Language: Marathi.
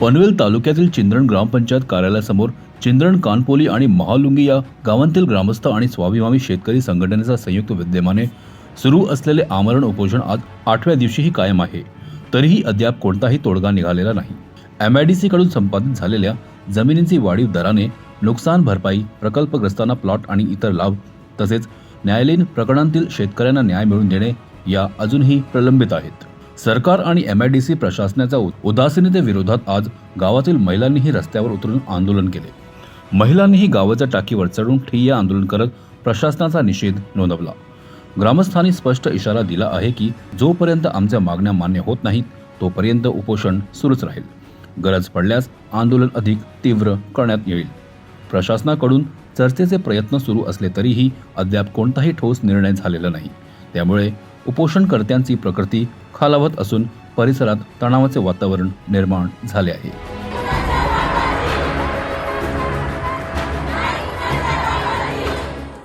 पनवेल तालुक्यातील चिंद्रण ग्रामपंचायत कार्यालयासमोर चिंद्रण कानपोली आणि महालुंगी या गावांतील ग्रामस्थ आणि स्वाभिमानी शेतकरी संघटनेचा संयुक्त विद्यमाने सुरू असलेले आमरण उपोषण आज आठव्या दिवशीही कायम आहे. तरीही अद्याप कोणताही तोडगा निघालेला नाही. एम आय डी सीकडून संपादित झालेल्या जमिनींची वाढीव दराने नुकसान भरपाई प्रकल्पग्रस्तांना प्लॉट आणि इतर लाभ तसेच न्यायालयीन प्रकरणांतील शेतकऱ्यांना न्याय मिळवून देणे या अजूनही प्रलंबित आहेत. सरकार आणि एम आय डी सी प्रशासनाच्या उदासीनतेविरोधात आज गावातील महिलांनीही रस्त्यावर उतरून आंदोलन केले. महिलांनीही गावाच्या टाकीवर चढून ठिय्या आंदोलन करत प्रशासनाचा निषेध नोंदवला. ग्रामस्थांनी स्पष्ट इशारा दिला आहे की जोपर्यंत आमच्या मागण्या मान्य होत नाहीत तोपर्यंत उपोषण सुरूच राहील. गरज पडल्यास आंदोलन अधिक तीव्र करण्यात येईल. प्रशासनाकडून चर्चेचे प्रयत्न सुरू असले तरीही अद्याप कोणताही ठोस निर्णय झालेला नाही. त्यामुळे उपोषणकर्त्यांची प्रकृती खालावत असून परिसरात तणावाचे वातावरण निर्माण झाले आहे.